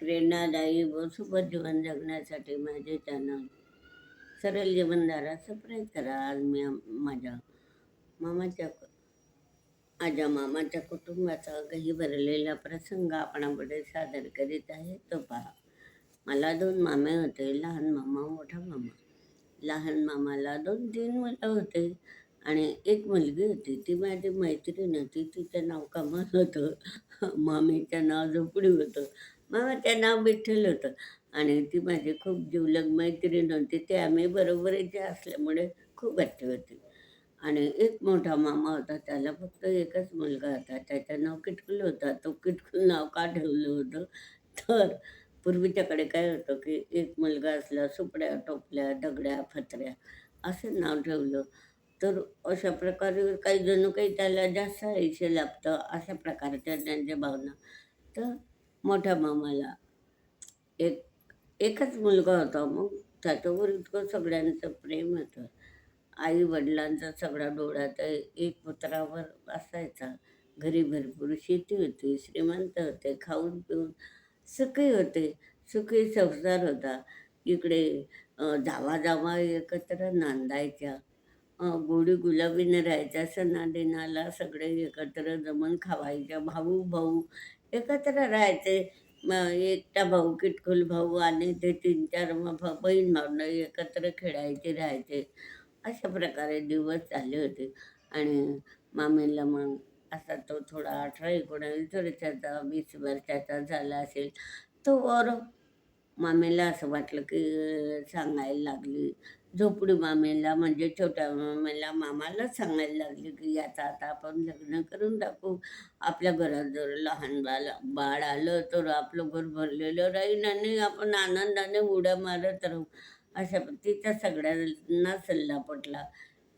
प्रेरणादायी व सुखद जीवन जगण्यासाठी माझे चॅनल सरळ जीवनदारा सबस्क्राईब करा. आज मी माझ्या मामाच्या माझ्या मामाच्या कुटुंबाचा काही भरलेला प्रसंग आपणापुढे सादर करीत आहे. तो पहा. मला दोन मामे होते. लहान मामा मोठा मामा. लहान मामाला दोन तीन मुलं होते आणि एक मुलगी होती. ती माझी मैत्रीण होती. तिचं नाव कमल होतं. मामीचं नाव झोपडी होतं. मामाचं नाव विठ्ठल होतं. आणि ती माझी खूप जीवलग मैत्रीण होती. ते आम्ही बरोबरीचे असल्यामुळे खूप अच्छी होती. आणि एक मोठा मामा होता त्याला फक्त एकच मुलगा होता. त्याचं नाव किटकुल होता. तो किटकुल नाव का ठेवलं होतं? तर पूर्वीच्याकडे काय होतं की एक मुलगा असला सुपड्या टोपल्या दगड्या फत्र्या असं नाव ठेवलं. तर अशा प्रकारे काही जणू काही त्याला जास्त आयुष्य लाभतं अशा प्रकारच्या त्यांच्या भावना. तर मोठ्या मामाला. एक एकच मुलगा होता मग. त्याच्यावर इतकं सगळ्यांचं प्रेम होतं. आई वडिलांचा सगळा डोळा तर एक पुत्रावर असायचा घरी भरपूर शेती होती श्रीमंत होते खाऊन पिऊन सुखी होते. सुखी संसार होता. इकडे जावा जावा एकत्र नांदायच्या. गोडी गुलाबीनं राहायच्या सणादिनाला सगळे एकत्र जमून खावायच्या. भाऊ भाऊ एकत्र राहायचे. मग एकटा भाऊ किटकुल भाऊ आणि ते तीन चार मग बहीण भावंडं एकत्र खेळायचे राहायचे. अशा प्रकारे दिवस चालले होते. आणि मामीला मग असा तो थोडा अठरा एकोणावीस वर्षाचा वीस वर्षाचा झाला असेल. तो वर मामीला असं वाटलं की सांगायला लागली. झोपडी मामीला म्हणजे छोट्या मामीला मामालाच सांगायला लागले की याचं आता आपण लग्न करून टाकू. आपल्या घरात जर लहान बाळ बाळ आलं तर आपलं घर भरलेलं राहील आणि आपण आनंदाने उड्या मारत राहू. अशा तिच्या सगळ्यांना सल्ला पटला.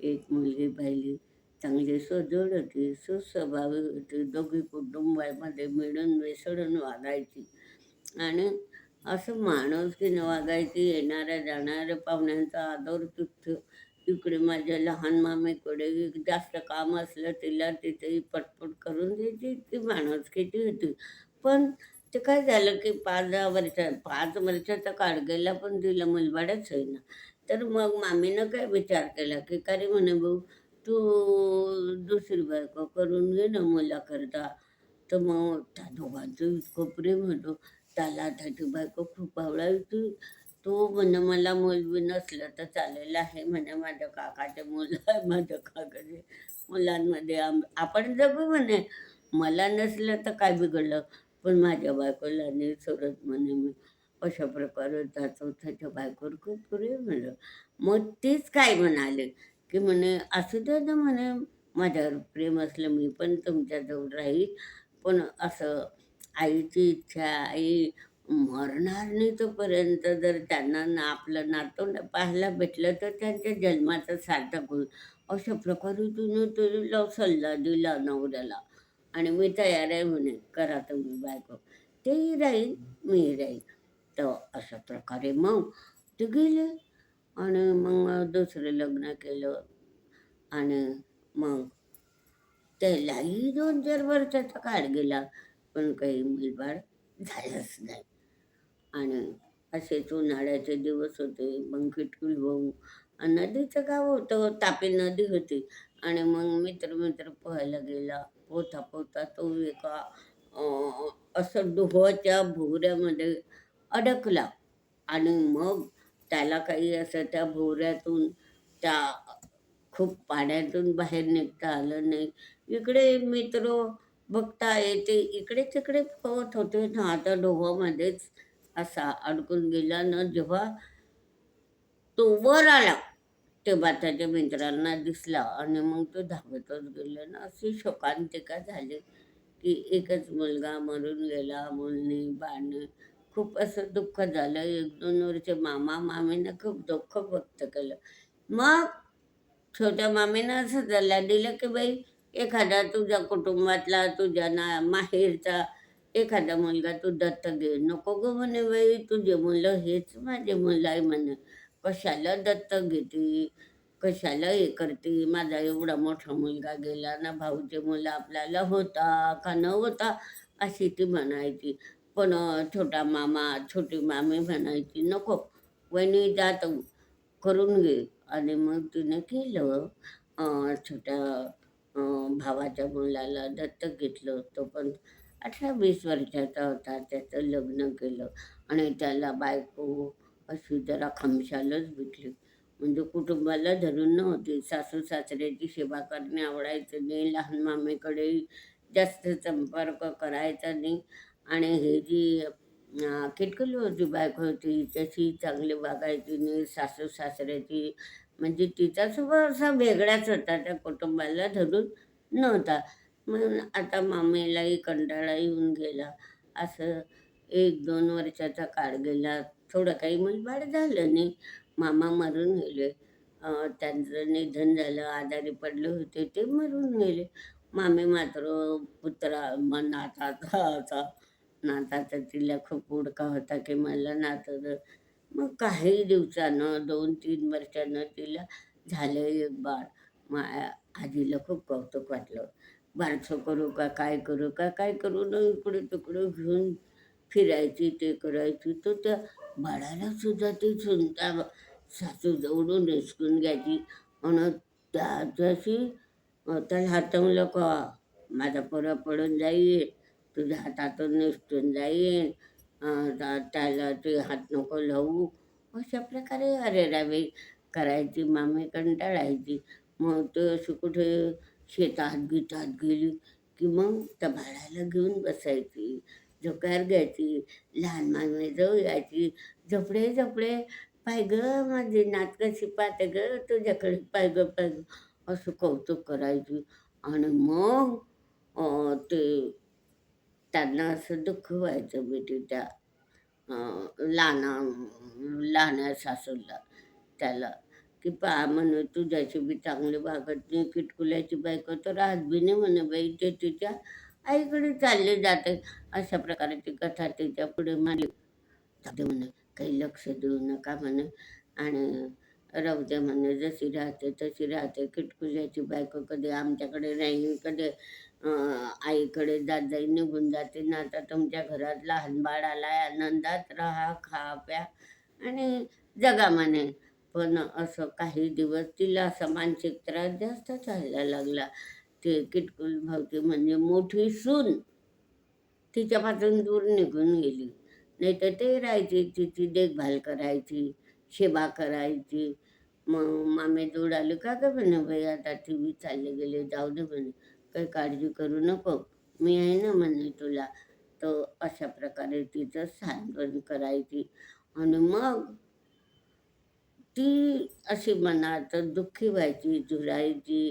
एक मुलगी पाहिली. चांगली सोजवळ होती सुस्वभावी होती. दोघी कुटुंबामध्ये मिळून मिसळून वागायची. आणि असं माणुसकीनं वागायची येणाऱ्या जाणाऱ्या पाहुण्यांचा आदर तुच्छ. इकडे माझ्या लहान मामेकडे जास्त काम असलं तिला तिथेही पटपट करून द्यायची. ती माणुसकीची होती. पण ते काय झालं की पाच दहा वर्षा पाच वर्षाचा काळगेला पण तिला मुलबाडच होईना. तर मग मामीनं काय विचार केला की का रे म्हणे भाऊ तू दुसरी बायको करून घे ना मुलाकरता. तर मग त्या दोघांचं इतकं प्रेम होतं. त्याला त्याची बायको खूप आवडायची. तो म्हणे मला मुलगी नसलं तर चालेल आहे म्हणे माझ्या काकाचे मुलं आहे माझ्या काकाचे मुलांमध्ये. आम आपण जगू म्हणे. मला नसलं तर काय बिघडलं? पण माझ्या बायकोला नाही सोडत म्हणे मी. अशा प्रकारे जातो त्याच्या बायकोवर खूप प्रेम म्हणलं मग तेच काय म्हणाले? की म्हणे असू दे म्हणे माझ्यावर प्रेम असलं मी पण तुमच्याजवळ राहील. पण असं आईची इच्छा आई मरणार नाही तोपर्यंत जर त्यांना ना आपलं नातं पाहायला भेटलं तर त्यांच्या जन्माचं सार्थक होईल. अशा प्रकारे तिने तुला सल्ला दिला नवऱ्याला. आणि मी तयार आहे म्हणे करा तुम्ही बायको. तेही राहील मी राहील. तर अशा प्रकारे मग ते गेले. आणि मग दुसरं लग्न केलं. आणि मग त्यालाही दोन चार वर्षाचा काळ गेला. पण काही मुलबाळ झालंच नाही. आणि असेच उन्हाळ्याचे दिवस होते मग भाऊ नदीचं गाव होतं तापी नदी होती. आणि मग मित्र मित्र पोहायला गेला पोहता पोहता तो एका असं डोहाच्या भोवऱ्यामध्ये अडकला. आणि मग त्याला काही असं त्या भोवऱ्यातून त्या खूप पाण्यातून बाहेर निघता आलं नाही. इकडे मित्र बघता येते. इकडे तिकडे पवत होते ना आता डोहामध्येच असा अडकून गेला ना जेव्हा तो वर आला तेव्हा त्याच्या मित्रांना दिसला आणि मग तो धावतच गेला ना. अशी शोकांतिका झाली की एकच मुलगा मरून गेला मुलने बाळने खूप असं दुःख झालं. एक दोन वर्ष मामा मामीनं खूप दुःख व्यक्त केलं. मग छोट्या मामीनं असं सल्ला दिलं की बाई एखादा तुझ्या कुटुंबातला तुझ्या ना माहेरचा एखादा मुलगा तू दत्त घे नको गो म्हणे बाई. तुझे मुलं हेच माझे मुलं आहे म्हणे. कशाला दत्तक घेते? कशाला हे करते? माझा एवढा मोठा मुलगा गेला ना भाऊचे मुलं आपल्याला होता का न होता अशी ती म्हणायची. पण छोटा मामा छोटी मामी म्हणायची नको वहिनी जात करून घे. आणि मग तिने केलं. छोट्या भावाच्या मुलाला दत्तक घेतलं तो पण अठरा वीस वर्षाचा होता त्याचं लग्न केलं आणि त्याला बायको अशी जरा खमशालच भेटली. म्हणजे कुटुंबाला धरून नव्हती. सासू सासऱ्याची सेवा करणे आवडायचं नाही लहान मामेकडे जास्त संपर्क करायचा नाही. आणि हे जी किटकली किटकुली होती बायको होती त्याची चांगली वागायची नाही. सासू सासऱ्याची म्हणजे तिचा स्वभाव असा वेगळाच होता त्या कुटुंबाला धरून नव्हता. म्हणून आता मामेलाही कंटाळा येऊन गेला. असं एक दोन वर्षाचा काळ गेला. थोडं काही मुलबाड झालं नाही. मामा मरून गेले. त्यांचं निधन झालं. आजारी पडले होते ते मरून गेले. मामी मात्र पुत्रा म नाताचा होता नाताचा तिला खूप उडका होता की मला नातं मग काही दिवसानं दोन तीन वर्षानं तिला झालं एक बाळ. मग आजीला खूप कौतुक वाटलं. बारसं करू का काय करू का काय करू न इकडे तिकडे घेऊन फिरायची ते करायची. तर त्या बाळाला सुद्धा ती सुनता सासू जवळून हिसकून घ्यायची. आणि त्याच्याशी त्याला हातवलं का माझा पोरा पडून जाईल तुझ्या हातातून निसटून जाईल त्याला ते हात नको लावू अशा प्रकारे अरे रावे करायची मामी कंटाळायची. मग ते अशी कुठे शेतात गीतात गेली की मग त्या बाळाला घेऊन बसायची झोकार घ्यायची लहान मामी जवळ यायची झोपडे झोपडे पाय ग माझी नात कशी पाहते ग तुझ्याकडे पाय ग पाय ग असं कौतुक करायची. आणि मग ते त्यांना असं दुःख व्हायचं बेटी त्या अं, लहाना लहान्या सासूला. त्याला की पहा म्हणे तुझ्याशी बी चांगली वागत नाही किटकुल्याची बायको तर राहत बी नाही म्हणे बाई ते तिच्या आईकडे चालले जाते. अशा प्रकारची कथा तिच्या पुढे मांडली. म्हणे काही लक्ष देऊ नका म्हणे. आणि राहू द्या म्हणे. जशी राहते तशी राहते. किटकुल्याची बायको कधी आमच्याकडे नाही कधी आईकडे जात जाई निघून जाते. ना आता तुमच्या घरात लहान बाळ आलाय आनंदात राहा खा प्या आणि जगा म्हणे. पण असं काही दिवस तिला असा मानसिक त्रास जास्त व्हायला लागला. ते किटकुल भावती म्हणजे मोठी सून तिच्यापासून दूर निघून गेली. नाही तर ते राहायची तिची देखभाल करायची. सेवा करायची. मग मामे जोड आले का गं म्हणे बाई आता टी व्ही चालले गेले जाऊ दे म्हणे काही काळजी करू नको. मी आहे ना म्हणे तुला. तर अशा प्रकारे तिचं सांत्वन करायची. आणि मग ती अशी मनात दुःखी व्हायची झुरायची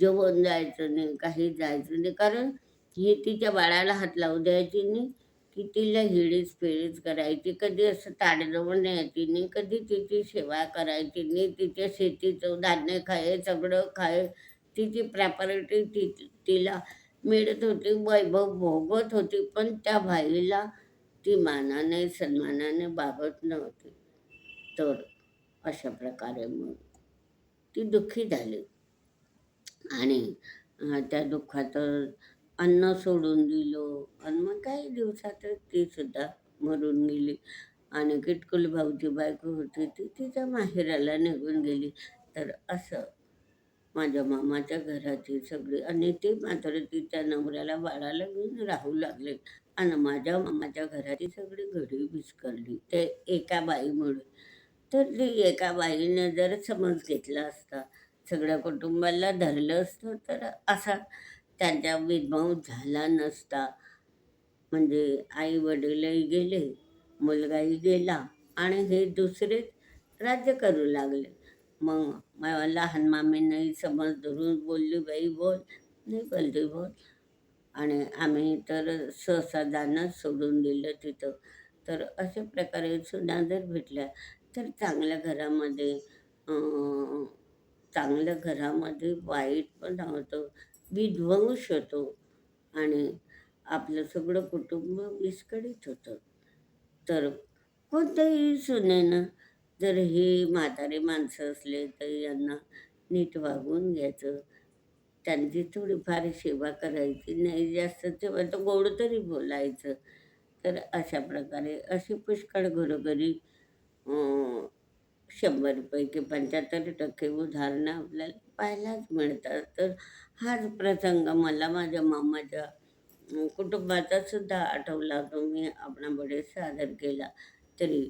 जेवण जायचं नाही काही जायचं नाही. कारण ही तिच्या बाळाला हात लावू द्यायची नाही. की तिला हिडीच पिडीस करायची कधी असं ताडजवळ न्यायची नाही कधी तिची सेवा करायची नाही तिच्या शेतीचं धान्य खाय सगळं खाय तिची प्रॉपर्टी ती तिला मिळत होती वैभव भोगत होती पण त्या भाईला ती मानाने सन्मानाने बाबत नव्हती. तर अशा प्रकारे मग ती दुःखी झाली. आणि त्या दुःखात अन्न सोडून दिलं. आणि मग काही दिवसातच ती सुद्धा मरून गेली. आणि किटकुल भाऊची बायको होती ती तिच्या माहेराला निघून गेली. तर असं माझ्या मामाच्या घराची सगळी आणि ते मात्र तिच्या नवऱ्याला बाळाला घेऊन राहू लागले. आणि माझ्या मामाच्या घराची सगळी घडी विस्करली ते एका बाईमुळे. तर ती एका बाईने जर समज घेतला असता सगळ्या कुटुंबाला धरलं असतं तर असा त्यांचा विभाव झाला नसता. म्हणजे आई वडीलही गेले मुलगाही गेला आणि हे दुसरे राज्य करू लागले. मग मला लहान मामींनाही समज धरून बोलली बाई बोल नाही बोलली बोल. आणि आम्ही तर सहसा जाणं सोडून दिलं तिथं. तर अशा प्रकारे सुना जर भेटल्या. तर चांगल्या घरामध्ये चांगल्या घरामध्ये वाईट पण होतं. विध्वंस होतो आणि आपलं सगळं कुटुंब विस्कळीत होतं. तर कोणत्याही सुनेनं जर हे म्हातारे माणसं असले तर यांना नीट वागून घ्यायचं. त्यांची थोडीफार सेवा करायची. नाही जास्त तेव्हा तर गोड तरी बोलायचं. तर अशा प्रकारे अशी पुष्कळ घरोघरी शंभरपैकी पंच्याहत्तर टक्के उदाहरणं आपल्याला पाहायलाच मिळतात. तर हाच प्रसंग मला माझ्या मामाच्या कुटुंबाचा सुद्धा आठवला. तो मी आपणापुढे सादर केला. तरी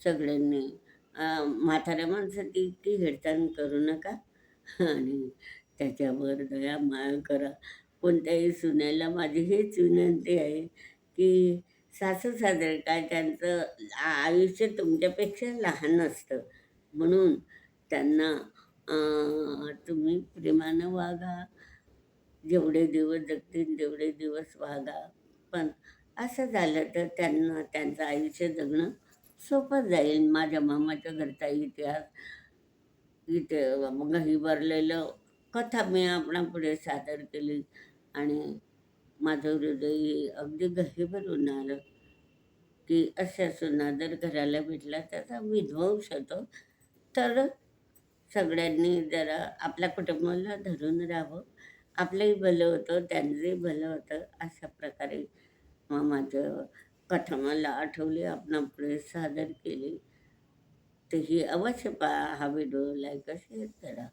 सगळ्यांनी म्हाताऱ्या माणसाची इतकी हेडताण करू नका. आणि त्याच्यावर दया माया करा. कोणत्याही सुनेला माझी हीच विनंती आहे की सासू सासरे काय त्यांचं आयुष्य तुमच्यापेक्षा लहान असतं. म्हणून त्यांना तुम्ही प्रेमानं वागा. जेवढे दिवस जगतील तेवढे दिवस वागा. पण असं झालं तर त्यांना त्यांचं आयुष्य जगणं सोपं जाईल. माझ्या मामाच्या घरचा इतिहास इथे गही भरलेलं कथा मी आपणापुढे सादर केली. आणि माझं हृदय अगदी गही भरून आलं की अशा सुना जर घराला भेटला त्याचा विध्वंस होतो. तर सगळ्यांनी जरा आपल्या कुटुंबाला धरून राहावं. आपलंही भलं होतं त्यांचंही भलं होतं अशा प्रकारे मग कथा मला आठवली आपण पुढे सादर केली. तर ही अवश्य पहा हा व्हिडिओ लाईक शेअर करा.